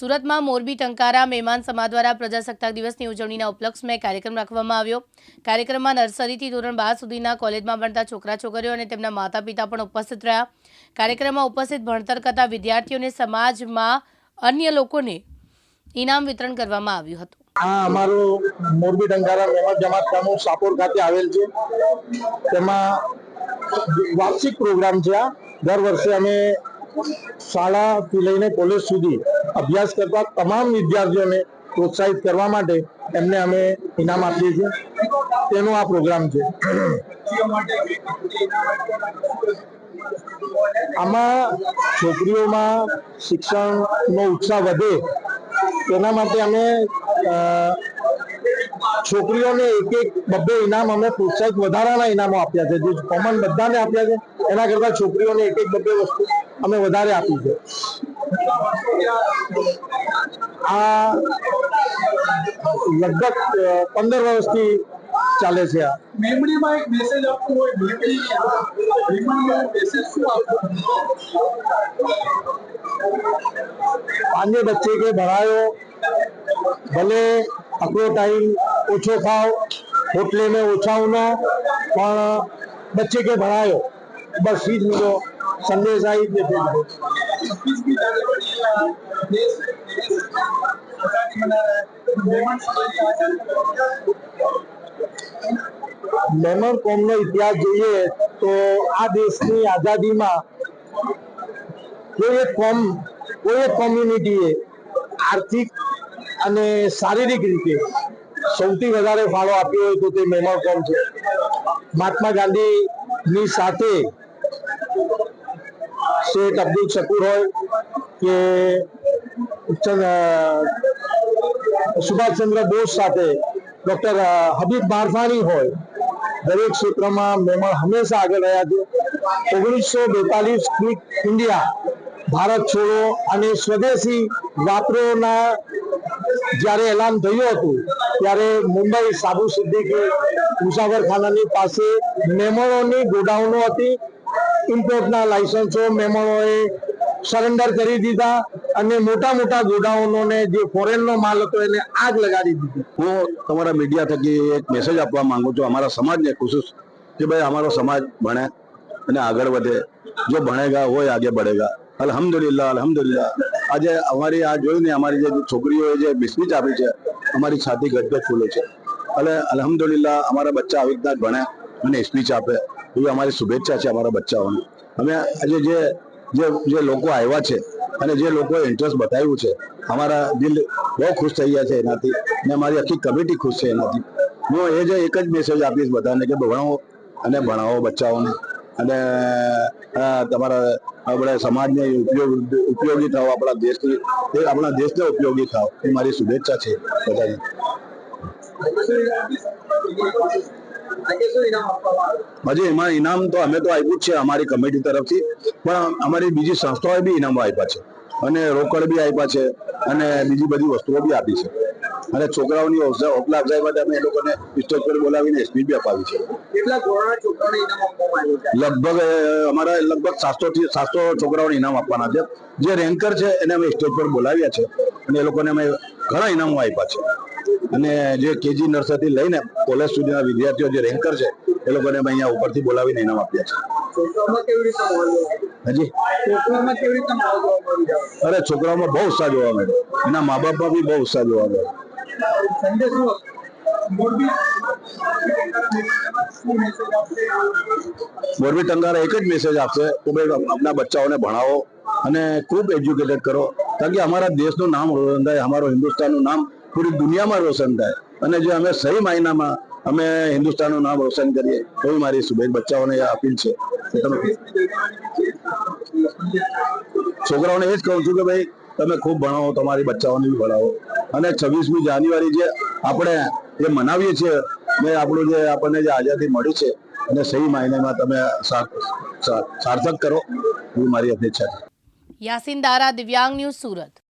સુરતમાં મોરબી, ટંકારા મહેમાન સમાજ દ્વારા પ્રજાસત્તાક દિવસની ઉજવણીના ઉપલક્ષમાં કાર્યક્રમ રાખવામાં આવ્યો. કાર્યક્રમમાં નર્સરીથી ધોરણ બાર સુધીના કોલેજમાં ભણતા છોકરા, છોકરીઓ અને તેમના માતા પિતા પણ ઉપસ્થિત રહ્યા. કાર્યક્રમમાં ઉપસ્થિત ભણતર કરતા વિદ્યાર્થીઓને સમાજમાં અન્ય લોકોને ઇનામ વિતરણ કરવામાં આવ્યું હતું. આ અમારું મોરબી, ટંકારા મહેમાન જમાત ખાનું સાપોર ખાતે આવેલ છે. તેમાં વાર્ષિક પ્રોગ્રામ છે આ. દર વર્ષે અમે શાળાથી લઈને કોલેજ સુધી અભ્યાસ કરતા તમામ વિદ્યાર્થીઓને પ્રોત્સાહિત કરવા માટે એમને અમે ઇનામ આપીએ છીએ. તેનો આ પ્રોગ્રામ છે. આમાં છોકરીઓમાં શિક્ષણનો ઉત્સાહ વધે તેના માટે અમે છોકરીઓને એક એક બબ્બે ઇનામ અમે પ્રોત્સાહિત વધારાના ઇનામો આપ્યા છે. જે કોમન બધાને આપ્યા છે. એના કરતા છોકરીઓને એક એક બબ્બે વસ્તુ અમે વધારે આપી છે. लगभग पंदर वर्ष की चाले से आ। मेमोरी बच्चे के भरायो भले अपने टाइम ऊँचो खाओ होटले में ऊँचा होना पर बच्चे के भरायो बस चीज़ संदेश आई देते हैं छब्बीसवीं जनवरी देश देश आजादी मना रहा है मेहमान समाज की आजादी મેમણ કોમનો ઇતિહાસ જોઈએ તો આ દેશની આઝાદીમાં કોઈ એક કોમ કોઈ એક કોમ્યુનિટીએ આર્થિક અને શારીરિક રીતે સૌથી વધારે ફાળો આપ્યો હોય તો તે મેમણ કોમ છે મહાત્મા ગાંધીની સાથે શેઠ અબ્દુલ શકુર હોય કે સુભાષચંદ્ર બોઝ સાથે ડોક્ટર હબીબ બારફાની હોય. દરેક ક્ષેત્રમાં મેમણ હંમેશા આગળ રહ્યા છે. ઓગણીસો બેતાલીસ ક્વિક ઇન્ડિયા ભારત છોડો અને સ્વદેશી વાપરોના જ્યારે એલાન થયું હતું, ત્યારે મુંબઈ સાબુ સિદ્દીકી મુસાફરખાનાની પાસે મેમણોની ગોડાઉનો હતી. ઇમ્પોર્ટના લાયસન્સો મેમણોએ સરેન્ડર કરી દીધા અને મોટા મોટા ગોડાઉનોને જે ફોરેનનો માલ હતો એને આગ લગાડી દીધી. હું તમારા મીડિયા થકી એક મેસેજ આપવા માંગુ છું. અમારા સમાજને ખુશીશ કે ભાઈ અમારો સમાજ ભણે અને આગળ વધે. જો ભણેગા હોય આગે બઢેગા. અલહમદુલિલ્લા અલહમદુલિલ્લા આજે અમારી આ જોઈને અમારી જે છોકરીઓએ જે બિસ્મિત આપી છે, અમારી છાતી ગદગદ ફૂલે છે. એટલે અલહમદુલિલ્લા અમારા બચ્ચા આવી રીતના જ ભણે અને સ્પીચ આપે. એવી અમારી શુભેચ્છા છે અમારા બચ્ચાઓને. અમે આજે જે જે જે લોકો આવ્યા છે અને જે લોકોએ ઇન્ટરેસ્ટ બતાવ્યું છે, અમારા દિલ બહુ ખુશ થઈ ગયા છે એનાથી. ને અમારી આખી કમિટી ખુશ છે એનાથી. હું એ જે એક જ મેસેજ આપીશ બધાને કે ભણાવો અને ભણાવો બચ્ચાઓને. અને તમારા, આપણા સમાજને ઉપયોગ, ઉપયોગી થાવ આપણા દેશની, એ આપણા દેશને ઉપયોગી થાવ એ મારી શુભેચ્છા છે બધાને. હજી એમાં ઇનામ તો અમે તો આપ્યું જ છે અમારી કમિટી તરફથી. પણ અમારી બીજી સંસ્થાઓએ બી ઇનામો આપ્યા છે. અને રોકડ બી આપ્યા છે અને બીજી બધી વસ્તુઓ બી આપી છે. અને છોકરાઓની હોપલા અફઝાઈ માટે અમે એ લોકોને સ્ટેજ પર બોલાવીને સ્પીચ બી અપાવી છે. લગભગ અમારા લગભગ સાતસો થી સાતસો છોકરાઓને ઇનામ આપવાના છે. જે રેન્કર છે એને અમે સ્ટેજ પર બોલાવ્યા છે. અને એ લોકોને અમે ઘણા ઇનામો આપ્યા છે. અને જે કેજી નર્સરીથી લઈને કોલેજ સુધીના વિદ્યાર્થીઓ જે રેન્કર છે એ લોકોને અમે અહીંયા ઉપરથી બોલાવીને ઇનામ આપ્યા છે હજી? અરે છોકરાઓમાં બહુ ઉત્સાહ જોવા મળ્યો. એના મા બાપમાં બી બહુ ઉત્સાહ જોવા મળ્યો. મોરબી? ટંકારા એક જ મેસેજ આપશે કે ભાઈ આપણા બચ્ચાઓને ભણાવો અને ખૂબ એજ્યુકેટેડ કરો. કારણ કે અમારા દેશનું નામ થાય અમારું હિન્દુસ્તાનનું નામ પૂરી દુનિયામાં રોશન થાય. અને જો અમે સહી માયનામાં અમે હિન્દુસ્તાનનું નામ રોશન કરીએ એવી મારી શુભેચ્છ બચ્ચાઓને અપીલ છે. છોકરાઓને એ જ કહું છું કે ભાઈ, તમે ખૂબ ભણાવો, તમારી બચ્ચાઓને બી ભણાવો. અને છવ્વીસમી જાન્યુઆરી જે આપણે જે મનાવીએ છીએ, ને આપણું જે આપણને જે આઝાદી મળી છે અને સહી માયનેમાં તમે સાર્થક કરો, એવી મારી અપેક્ષા છે. યાસીન દારા, દિવ્યાંગ ન્યૂઝ સુરત.